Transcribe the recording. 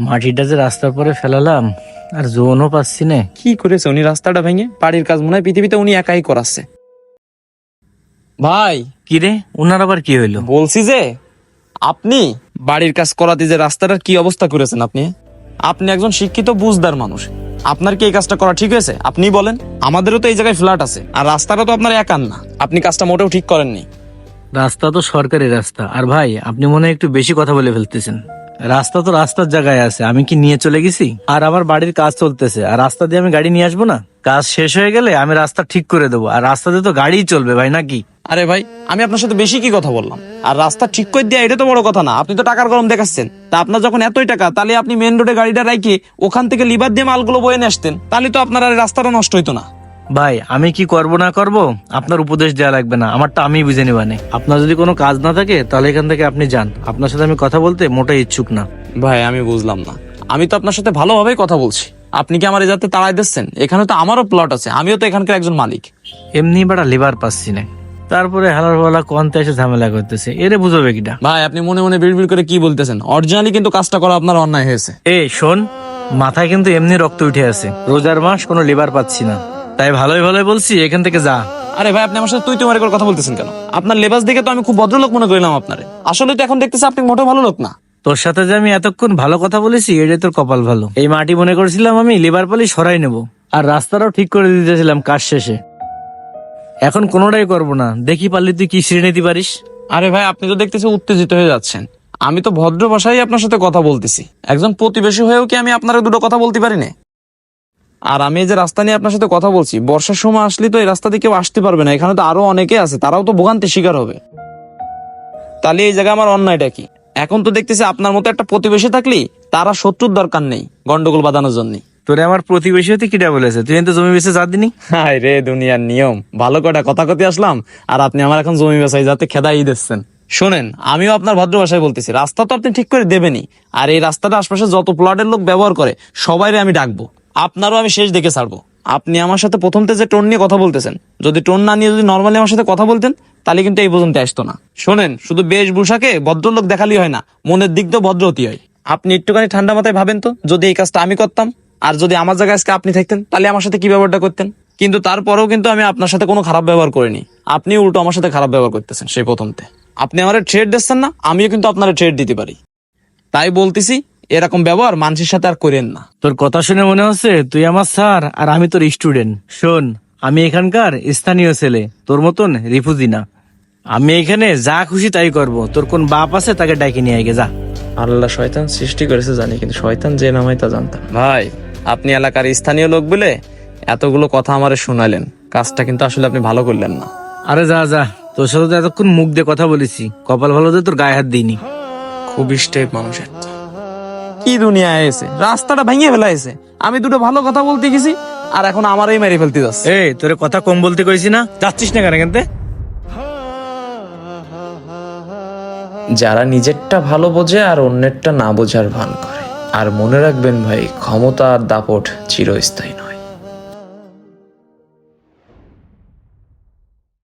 মাটিটা যে রাস্তার পরে ফেলালাম আর জোনও পাচ্ছি না। কি করেছে উনি? রাস্তাটা ভেঙে? বাড়ির কাজ মনে হয় পৃথিবীতে উনি একাই করাচ্ছে। ভাই কি রে? ওনার আবার কি হইল? বলছি যে আপনি বাড়ির কাজ করাতে যে রাস্তাটার কি অবস্থা করেছেন আপনি? আপনি একজন শিক্ষিত বুঝদার মানুষ। আপনার কি এই কাজটা করা ঠিক হয়েছে? আপনি বলেন। আমাদেরও তো এই জায়গায় ফ্ল্যাট আছে আর রাস্তাটা তো আপনার একান না। আপনি কাজটা মোটেও ঠিক করেননি। রাস্তা তো সরকারি রাস্তা। আর ভাই আপনি মনে হয় একটু বেশি কথা বলে ফেলতেছেন। রাস্তা তো রাস্তার জায়গায় আছে, আমি কি নিয়ে চলে গেছি? আর আমার বাড়ির কাজ চলতেছে, আর রাস্তা দিয়ে আমি গাড়ি নিয়ে আসব না? কাজ শেষ হয়ে গেলে আমি রাস্তা ঠিক করে দেবো, আর রাস্তা দিয়ে তো গাড়িই চলবে ভাই, নাকি? আরে ভাই, আমি আপনার সাথে বেশি কি কথা বললাম? আর রাস্তা ঠিক করে দেওয়া এটা তো বড় কথা না, আপনি তো টাকার গরম দেখাচ্ছেন। তা আপনার যখন এতই টাকা, তাহলে আপনি মেন রোডে গাড়িটা রাখি ওখান থেকে লিভার দিয়ে মালগুলো বয়ে নিয়ে আসতেন, তাহলে তো আপনার আর রাস্তাটা নষ্ট হইতো না। ভাই আমি কি করব না করব? আপনার উপদেশ দেওয়া লাগবে না। আমারটা আমি বুঝে নিবানে। আপনার যদি কোনো কাজ না থাকে তাহলে এখান থেকে আপনি যান। আপনার সাথে আমি কথা বলতে মোটেই ইচ্ছুক না। ভাই আমি বুঝলাম না। আমি তো আপনার সাথে ভালোভাবেই কথা বলছি। আপনি কি আমার এই যাতে তাড়াই দিচ্ছেন? এখানে তো আমারও প্লট আছে। আমিও তো এখানকার একজন মালিক। এমনি বাড়া লিভার পাচ্ছি না তারপরে হালার বেলা কন্তে এসে ঝামেলা করতেছে। এরে বুঝবে কিটা? ভাই আপনি মনে মনে বিড়বিড় করে কি বলতেছেন? অরিজিনালি কিন্তু কাজটা করা আপনার অন্যায় হয়েছে। এ শোন মাথায় কিন্তু এমনি রক্ত উঠে আছে। রোজার মাস কোনো লিভার পাচ্ছি না। তাই ভালোই ভালোই বলছি এখান থেকে যা। আরে ভাই আপনি আমার সাথে তুই তোমার করে কথা বলতেছেন কেন? আপনার লেবাস দেখে তো আমি খুব ভদ্রলোক মনে করিলাম আপনারে। আসলে তো এখন দেখতেছি আপনি মোটেও ভালো লোক না। তোর সাথে যে আমি এতক্ষণ ভালো কথা বলেছি এটাই তোর কপাল ভালো। এই মাটি মনে করেছিলাম আমি লিভার পালি সরাই নেব। আর রাস্তাটাও ঠিক করে দিতেছিলাম কাজ শেষে। এখন কোনোটাই করব না। দেখি পারলি তুই কি ছিঁড়ে নিতে পারিস? আরে ভাই আপনি তো দেখতেছি উত্তেজিত হয়ে যাচ্ছেন। আমি তো ভদ্র ভাষায় আপনার সাথে কথা বলতেছি। একজন প্রতিবেশী হয়েও কি আমি আপনার দুটো কথা বলতে পারি না? আর আমি এই যে রাস্তা নিয়ে আপনার সাথে কথা বলছি বর্ষার সময় আসলে তো এই রাস্তা দিয়ে কেউ আসতে পারবে না। এখানে তো আরও অনেকে আছে তারাও তো ভোগান্তির শিকার হবে। তাহলে এই জায়গায় আমার অন্যায়টা কি? এখন তো দেখতেছি আপনার মতো একটা প্রতিবেশী থাকলেই তারা শত্রুর দরকার নেই গন্ডগোল বাঁধানোর জন্য। তোরে আমার প্রতিবেশী হতে কিটা বলেছে তুই কিন্তু জমি বেঁচে যা দিনি হাই রে দুনিয়ার নিয়ম। ভালো কটা কথা কথি আসলাম আর আপনি আমার এখন জমি বেচাই যাতে খেদাই দিচ্ছেন। শোনেন আমিও আপনার ভদ্র ভাষায় বলতেছি রাস্তা তো আপনি ঠিক করে দেবেনই। আর এই রাস্তাটা আশপাশে যত প্লটের লোক ব্যবহার করে সবাইরে আমি ডাকবো। আপনারও আমি শেষ দেখে ছাড়বো। আপনি আমার সাথে প্রথমতে যে টোন নিয়ে কথা বলতেছেন। যদি টোন না নিয়ে যদি নর্মালি আমার সাথে কথা বলতেন, তাহলে কিন্তু এই পর্যন্ত আসতো না। শোনেন, শুধু বেশভূষাকে ভদ্রলোক দেখালি হয় না, মনের দিক দিয়ে ভদ্র হয়। আপনি একটুখানি ঠান্ডা মাথায় ভাবেন তো, যদি এই কাজটা আমি করতাম, আর যদি আমার জায়গায় আজকে আপনি থাকতেন, তাহলে আমার সাথে কি ব্যবহারটা করতেন? কিন্তু তারপরেও কিন্তু আমি আপনার সাথে কোনো খারাপ ব্যবহার করিনি। আপনি উল্টো আমার সাথে খারাপ ব্যবহার করতেছেন সেই প্রথমতে। আপনি আমার ট্রেড দিচ্ছেন না, আমিও কিন্তু আপনার ট্রেড দিতে পারি। তাই বলতেছি এরকম ব্যবহার মানুষের সাথে আর করেন না। তোর কথা শুনে মনে হচ্ছে তুই আমার স্যার আর আমি তোর স্টুডেন্ট। শোন আমি এখানকার স্থানীয় ছেলে তোর মতন রিফুজি না। আমি এখানে যা খুশি তাই করব। তোর কোন বাপ আছে তাকে ডাকি নিয়ে আগে যা। আল্লাহ শয়তান সৃষ্টি করেছে জানি কিন্তু শয়তান যে নামাই তা জানতাম। ভাই আপনি এলাকার স্থানীয় লোক বলে এতগুলো কথা আমারে শোনালেন। কাজটা কিন্তু আসলে আপনি ভালো করলেন না। আরে যা যা তোর সাথে তো এতক্ষণ মুখ দিয়ে কথা বলেছি। কপাল ভালো যে তোর গায়ে হাত দিইনি। খুব স্টেপ মানুষের। কি দুনিয়া এসে রাস্তাটা ভেঙে ফেলাইছে। আমি দুটো ভালো কথা বলতে গেছি আর এখন আমারই মেরে ফেলতে যাচ্ছে। এই তোর কথা কম বলতে কইছি না? যাচ্ছিস না কেন কেনতে যারা নিজেরটা ভালো বোঝে আর অন্যেরটা না বোঝার ভান করে। আর মনে রাখবেন ভাই ক্ষমতা আর দাপট চিরস্থায়ী